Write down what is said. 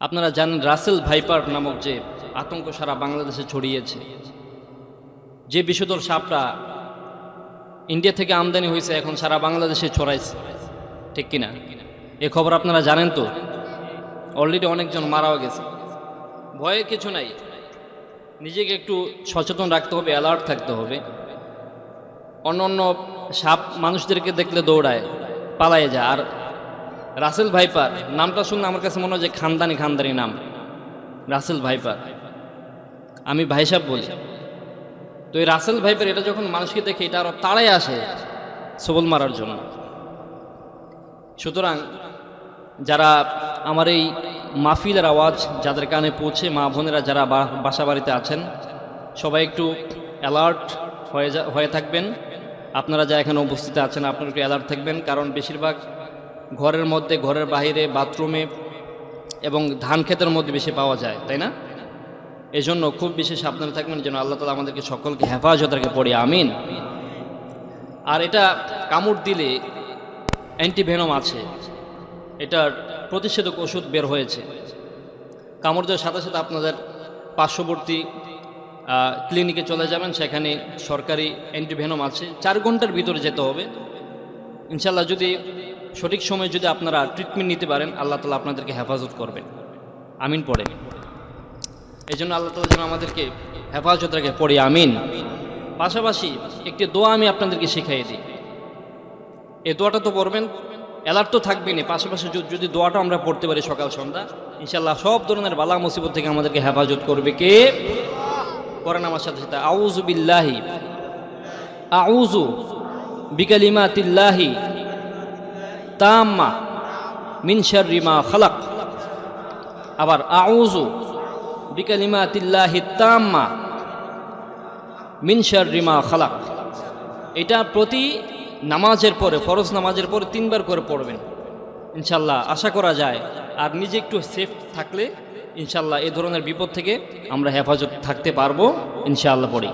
আপনারা জানেন Russell viper নামক যে আতঙ্ক সারা বাংলাদেশে ছড়িয়েছে। যে বিষধর সাপটা ইন্ডিয়া থেকে আমদানি হয়েছে, এখন সারা বাংলাদেশে ছড়াইছে। ঠিক কিনা? এ খবর আপনারা জানেন তো? অলরেডি অনেকজন মারাও গেছে। ভয়ের কিছু নাই। নিজেকে একটু সচেতন রাখতে হবে অ্যালার্ট থাকতে হবে। অন্য অন্য সাপ মানুষদেরকে দেখলে দৌড়ায়, পালায়ে যায়। আর রাসেল ভাইপার, নামটা শুনলে আমার কাছে মনে হয় যে খানদানি খানদানি নাম। Russell viper. আমি ভাই সাহেব বলি। তো এই রাসেল ভাইপার, এটা যখন মানুষকে দেখে এটা আরও তাড়াই আসে সবল মারার জন্য। সুতরাং যারা আমার এই মাহফিলের আওয়াজ যাদের কানে পৌঁছে, মা বোনেরা যারা বাসা বাড়িতে আছেন, সবাই একটু অ্যালার্ট হয়ে হয়ে থাকবেন। আপনারা যা এখানে উপস্থিত আছেন, আপনারা একটু অ্যালার্ট থাকবেন। কারণ বেশিরভাগ ঘরের মধ্যে, ঘরের বাইরে বাথরুমে এবং ধান ক্ষেতের মধ্যে বেশি পাওয়া যায়, তাই না? এই জন্য খুব বেশি সাবধানে থাকবেন যেন আল্লাহ তালা আমাদেরকে সকলকে হেফাজত রেখে, পড়ি, আমিন। আর এটা কামড় দিলে অ্যান্টিভেনম আছে, এটার প্রতিষেধক ওষুধ বের হয়েছে। কামড় দেওয়ার সাথে সাথে আপনাদের পার্শ্ববর্তী ক্লিনিকে চলে যাবেন, সেখানে সরকারি অ্যান্টিভেনম আছে, চার ঘণ্টার ভিতরে যেতে হবে। ইনশাল্লাহ যদি সঠিক সময়ে যদি আপনারা ট্রিটমেন্ট নিতে পারেন, আল্লাহ তালা আপনাদেরকে হেফাজত করবেন। আমিন পড়ে এই জন্য আল্লাহ তালা যেন আমাদেরকে হেফাজত রেখে, পড়ি, আমিন। পাশাপাশি একটি দোয়া আমি আপনাদেরকে শিখাই দিই। এই দোয়াটা তো পড়বেন অ্যালার্ট তো থাকবেনই পাশাপাশি যদি- দোয়াটা আমরা পড়তে পারি সকাল, সন্ধ্যা ইনশাল্লাহ সব ধরনের বালা মুসিবত থেকে আমাদেরকে হেফাজত করবে কে? করেন আমার সাথে সাথে আউজু বিল্লাহি আউজু বিকালিমাতিল্লাহি তাম্মা মিন শাররি মা খালাক। আবার আউজু বিকালিমাতিল্লাহি তাম্মা মিন শাররি মা খালাক। এটা প্রতি নামাজের পরে, ফরজ নামাজের পরে তিনবার করে পড়বেন। ইনশাল্লাহ আশা করা যায়, আর নিজে একটু সেফ থাকলে ইনশাল্লাহ এ ধরনের বিপদ থেকে আমরা হেফাজত থাকতে পারব ইনশাআল্লাহ পড়ি।